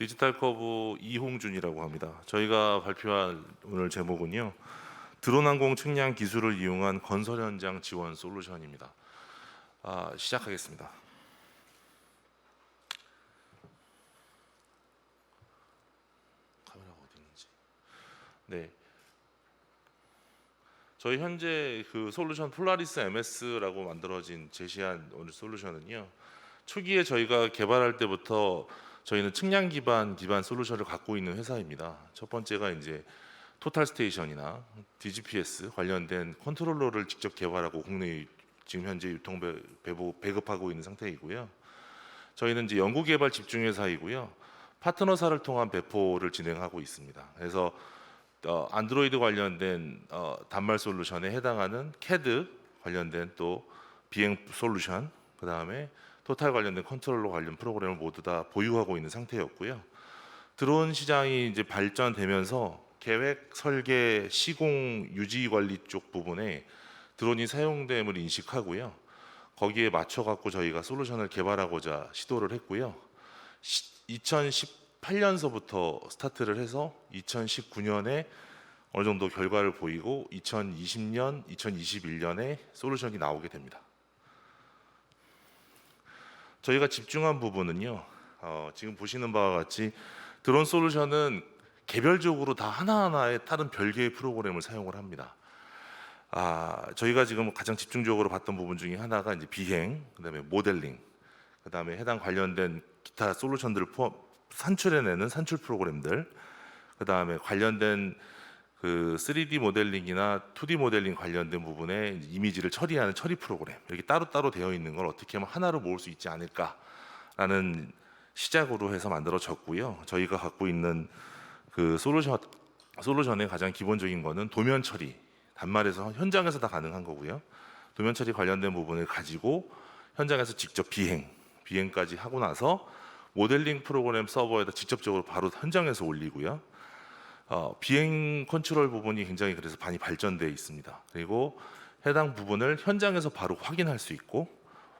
디지털 커브 이홍준이라고 합니다. 저희가 발표할 오늘 제목은요. 드론 항공 측량 기술을 이용한 건설 현장 지원 솔루션입니다. 아, 시작하겠습니다. 카메라가 어디 있는지. 네. 저희 현재 그 솔루션 폴라리스 MS라고 만들어진 제시한 오늘 솔루션은요. 초기에 저희가 개발할 때부터 저희는 측량 기반 기반 솔루션을 갖고 있는 회사입니다. 첫 번째가 이제 토탈 스테이션이나 DGPS 관련된 컨트롤러를 직접 개발하고 국내 지금 현재 유통 배- 배부 배급하고 있는 상태이고요. 저희는 이제 연구 개발 집중 회사이고요. 파트너사를 통한 배포를 진행하고 있습니다. 그래서 어, 안드로이드 관련된 어, 단말 솔루션에 해당하는 CAD 관련된 또 비행 솔루션, 그 다음에 토탈 관련된 컨트롤러 관련 프로그램을 모두 다 보유하고 있는 상태였고요. 드론 시장이 이제 발전되면서 계획, 설계, 시공, 유지 관리 쪽 부분에 드론이 사용됨을 인식하고요. 거기에 맞춰 갖고 저희가 솔루션을 개발하고자 시도를 했고요. 2018년서부터 스타트를 해서 2019년에 어느 정도 결과를 보이고 2020년, 2021년에 솔루션이 나오게 됩니다. 저희가 집중한 부분은요. 어, 지금 보시는 바와 같이 드론 솔루션은 개별적으로 다 하나하나의 다른 별개의 프로그램을 사용을 합니다. 아, 저희가 지금 가장 집중적으로 봤던 부분 중에 하나가 이제 비행, 그다음에 모델링, 그다음에 해당 관련된 기타 솔루션들을 포함 산출해내는 산출 프로그램들, 그다음에 관련된 그 3D 모델링이나 2D 모델링 관련된 부분에 이미지를 처리하는 처리 프로그램 이렇게 따로따로 되어 있는 걸 어떻게 하면 하나로 모을 수 있지 않을까라는 시작으로 해서 만들어졌고요. 저희가 갖고 있는 그 솔루션 솔루션의 가장 기본적인 거는 도면 처리 단말에서 현장에서 다 가능한 거고요. 도면 처리 관련된 부분을 가지고 현장에서 직접 비행 비행까지 하고 나서 모델링 프로그램 서버에다 직접적으로 바로 현장에서 올리고요. 어, 비행 컨트롤 부분이 굉장히 그래서 많이 발전되어 있습니다. 그리고 해당 부분을 현장에서 바로 확인할 수 있고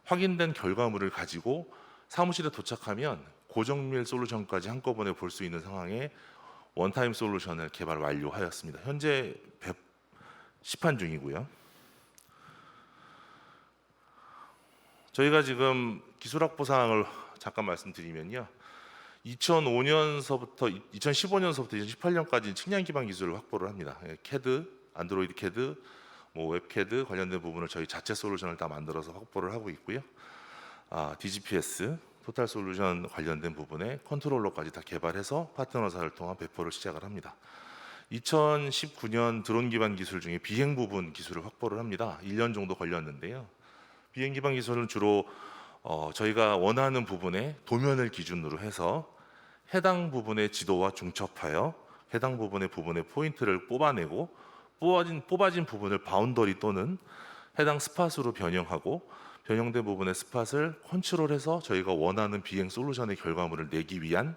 확인된 결과물을 가지고 사무실에 도착하면 고정밀 솔루션까지 한꺼번에 볼 수 있는 상황에 원타임 솔루션을 개발 완료하였습니다. 현재 배- 시판 중이고요. 저희가 지금 기술 확보 사항을 잠깐 말씀드리면요. 2005년서부터 2015년서부터 2018년까지 측량 기반 기술을 확보를 합니다. 예, CAD, 안드로이드 CAD, 뭐 웹CAD 관련된 부분을 저희 자체 솔루션을 다 만들어서 확보를 하고 있고요. 아, DGPS, 토탈 솔루션 관련된 부분에 컨트롤러까지 다 개발해서 파트너사를 통한 배포를 시작을 합니다. 2019년 드론 기반 기술 중에 비행 부분 기술을 확보를 합니다. 1년 정도 걸렸는데요. 비행 기반 기술은 주로 어, 저희가 원하는 부분에 도면을 기준으로 해서 해당 부분의 지도와 중첩하여 해당 부분의 부분의 포인트를 뽑아내고 뽑아진 뽑아진 부분을 바운더리 또는 해당 스팟으로 변형하고 변형된 부분의 스팟을 컨트롤해서 저희가 원하는 비행 솔루션의 결과물을 내기 위한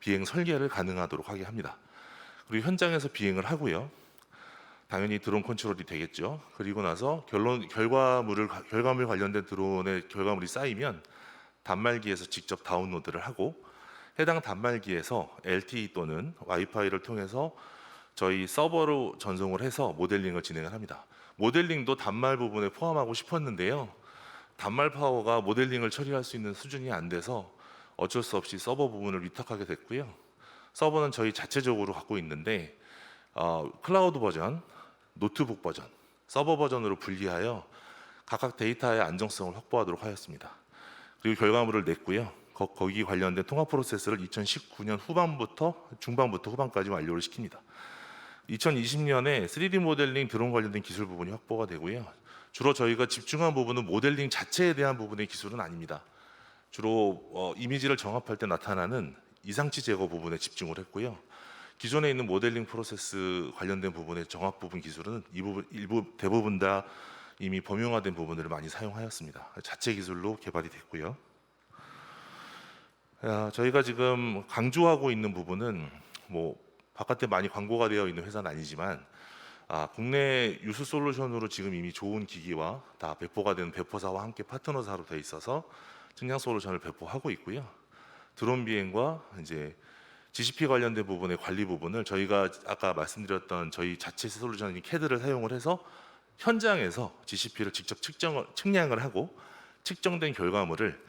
비행 설계를 가능하도록 하게 합니다. 그리고 현장에서 비행을 하고요. 당연히 드론 컨트롤이 되겠죠. 그리고 나서 결론 결과물을 결과물 관련된 드론의 결과물이 쌓이면 단말기에서 직접 다운로드를 하고 해당 단말기에서 LTE 또는 와이파이를 통해서 저희 서버로 전송을 해서 모델링을 진행을 합니다. 모델링도 단말 부분에 포함하고 싶었는데요. 단말 파워가 모델링을 처리할 수 있는 수준이 안 돼서 어쩔 수 없이 서버 부분을 위탁하게 됐고요. 서버는 저희 자체적으로 갖고 있는데 어, 클라우드 버전, 노트북 버전, 서버 버전으로 분리하여 각각 데이터의 안정성을 확보하도록 하였습니다. 그리고 결과물을 냈고요. 거, 거기 관련된 통합 프로세스를 2019년 후반부터 중반부터 후반까지 완료를 시킵니다. 2020년에 3D 모델링 드론 관련된 기술 부분이 확보가 되고요. 주로 저희가 집중한 부분은 모델링 자체에 대한 부분의 기술은 아닙니다. 주로 어, 이미지를 정합할 때 나타나는 이상치 제거 부분에 집중을 했고요. 기존에 있는 모델링 프로세스 관련된 부분의 정확 부분 기술은 이 부분 일부 대부분 다 이미 범용화된 부분들을 많이 사용하였습니다. 자체 기술로 개발이 됐고요. 아, 저희가 지금 강조하고 있는 부분은 뭐 바깥에 많이 광고가 되어 있는 회사는 아니지만 아, 국내 유수 솔루션으로 지금 이미 좋은 기기와 다 배포가 된 배포사와 함께 파트너사로 되어 있어서 측량 솔루션을 배포하고 있고요. 드론 비행과 이제 GCP 관련된 부분의 관리 부분을 저희가 아까 말씀드렸던 저희 자체 솔루션인 캐드를 사용을 해서 현장에서 GCP를 직접 측정을 측량을 하고 측정된 결과물을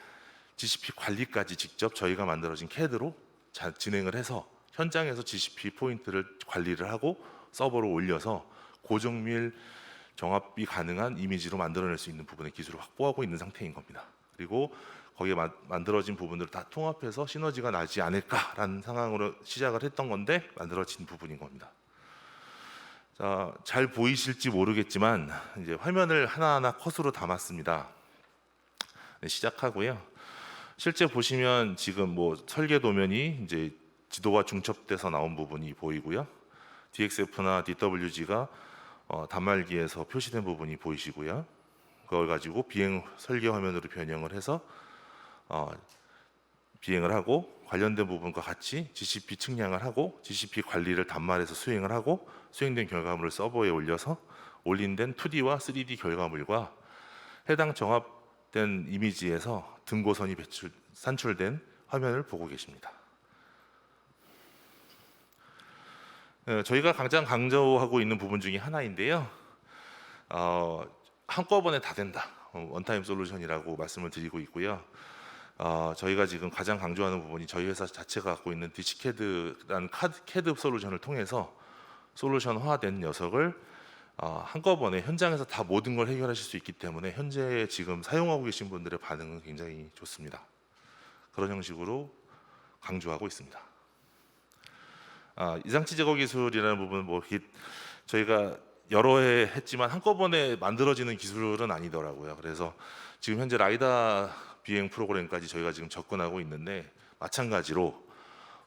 GCP 관리까지 직접 저희가 만들어진 캐드로 자- 진행을 해서 현장에서 GCP 포인트를 관리를 하고 서버로 올려서 고정밀 정합이 가능한 이미지로 만들어낼 수 있는 부분의 기술을 확보하고 있는 상태인 겁니다. 그리고 거기에 마- 만들어진 부분들을 다 통합해서 시너지가 나지 않을까라는 상황으로 시작을 했던 건데 만들어진 부분인 겁니다. 자, 잘 보이실지 모르겠지만 이제 화면을 하나하나 컷으로 담았습니다. 네, 시작하고요. 실제 보시면 지금 뭐 설계 도면이 이제 지도와 중첩돼서 나온 부분이 보이고요. DXF나 DWG가 어, 단말기에서 표시된 부분이 보이시고요. 그걸 가지고 비행 설계 화면으로 변형을 해서 어, 비행을 하고 관련된 부분과 같이 GCP 측량을 하고 GCP 관리를 단말에서 수행을 하고 수행된 결과물을 서버에 올려서 올린된 2D와 3D 결과물과 해당 정합된 이미지에서 등고선이 배출 산출된 화면을 보고 계십니다. 어, 저희가 가장 강조하고 있는 부분 중에 하나인데요. 어, 한꺼번에 다 된다. 어, 원타임 솔루션이라고 말씀을 드리고 있고요. 어, 저희가 지금 가장 강조하는 부분이 저희 회사 자체가 갖고 있는 디시캐드라는 카드, 캐드 솔루션을 통해서 솔루션화된 녀석을 어, 한꺼번에 현장에서 다 모든 걸 해결하실 수 있기 때문에 현재 지금 사용하고 계신 분들의 반응은 굉장히 좋습니다. 그런 형식으로 강조하고 있습니다. 아, 이상치 제거 기술이라는 부분은 뭐 저희가 여러 해 했지만 한꺼번에 만들어지는 기술은 아니더라고요. 그래서 지금 현재 라이다 비행 프로그램까지 저희가 지금 접근하고 있는데 마찬가지로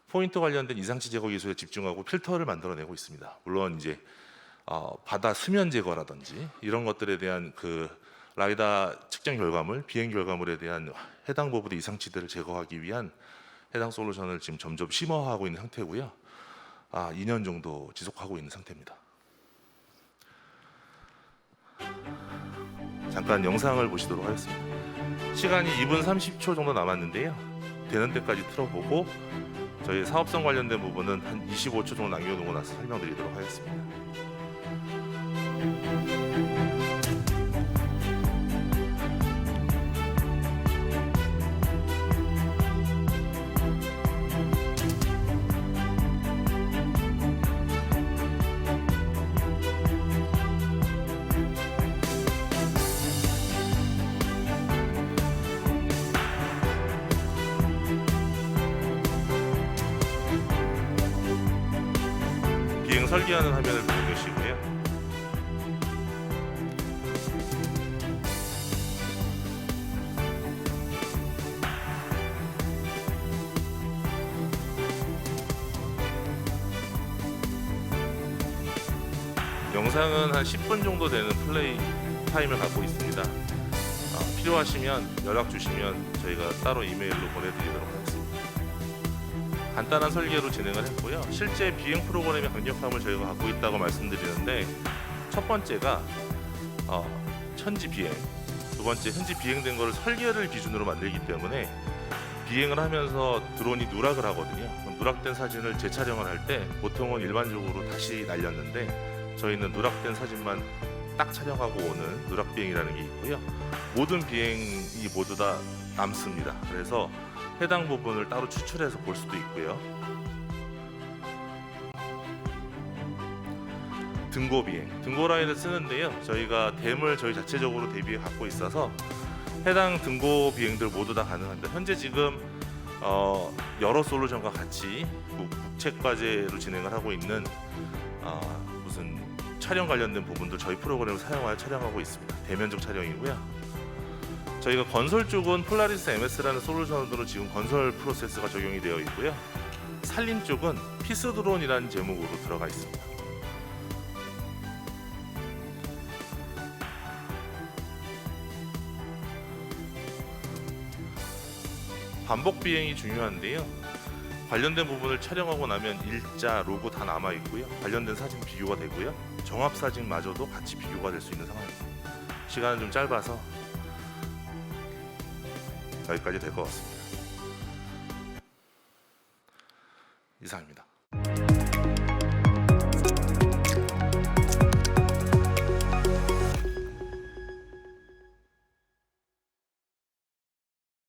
포인트 관련된 이상치 제거 기술에 집중하고 필터를 만들어내고 있습니다. 물론 이제 어, 바다 수면 제거라든지 이런 것들에 대한 그 라이다 측정 결과물, 비행 결과물에 대한 해당 부분의 이상치들을 제거하기 위한 해당 솔루션을 지금 점점 심화하고 있는 상태고요. 아, 2년 정도 지속하고 있는 상태입니다. 잠깐 영상을 보시도록 하겠습니다. 시간이 2분 30초 정도 남았는데요. 되는 데까지 틀어보고 저희 사업성 관련된 부분은 한 25초 정도 남겨놓고 나서 설명드리도록 하겠습니다. 설계하는 화면을 보고 계시고요. 영상은 한 10분 정도 되는 플레이 타임을 갖고 있습니다. 어, 필요하시면 연락 주시면 저희가 따로 이메일로 보내드리도록 하겠습니다. 간단한 설계로 진행을 했고요. 실제 비행 프로그램의 강력함을 저희가 갖고 있다고 말씀드리는데 첫 번째가 어, 현지 비행, 두 번째 현지 비행된 거를 설계를 기준으로 만들기 때문에 비행을 하면서 드론이 누락을 하거든요. 누락된 사진을 재촬영을 할 때 보통은 일반적으로 다시 날렸는데 저희는 누락된 사진만 딱 촬영하고 오는 누락 비행이라는 게 있고요. 모든 비행이 모두 다 남습니다. 그래서 해당 부분을 따로 추출해서 볼 수도 있고요. 등고 비행, 등고 라인을 쓰는데요. 저희가 댐을 저희 자체적으로 대비해 갖고 있어서 해당 등고 비행들 모두 다 가능합니다. 현재 지금 어, 여러 솔루션과 같이 국- 국책 과제로 진행을 하고 있는 어, 무슨 촬영 관련된 부분들 저희 프로그램을 사용하여 촬영하고 있습니다. 대면적 촬영이고요. 저희가 건설 쪽은 폴라리스 MS라는 솔루션으로 지금 건설 프로세스가 적용이 되어 있고요. 산림 쪽은 피스 드론이라는 제목으로 들어가 있습니다. 반복 비행이 중요한데요. 관련된 부분을 촬영하고 나면 일자, 로고 다 남아 있고요. 관련된 사진 비교가 되고요. 정합 사진마저도 같이 비교가 될 수 있는 상황입니다. 시간은 좀 짧아서 여기까지 될 것 같습니다. 이상입니다.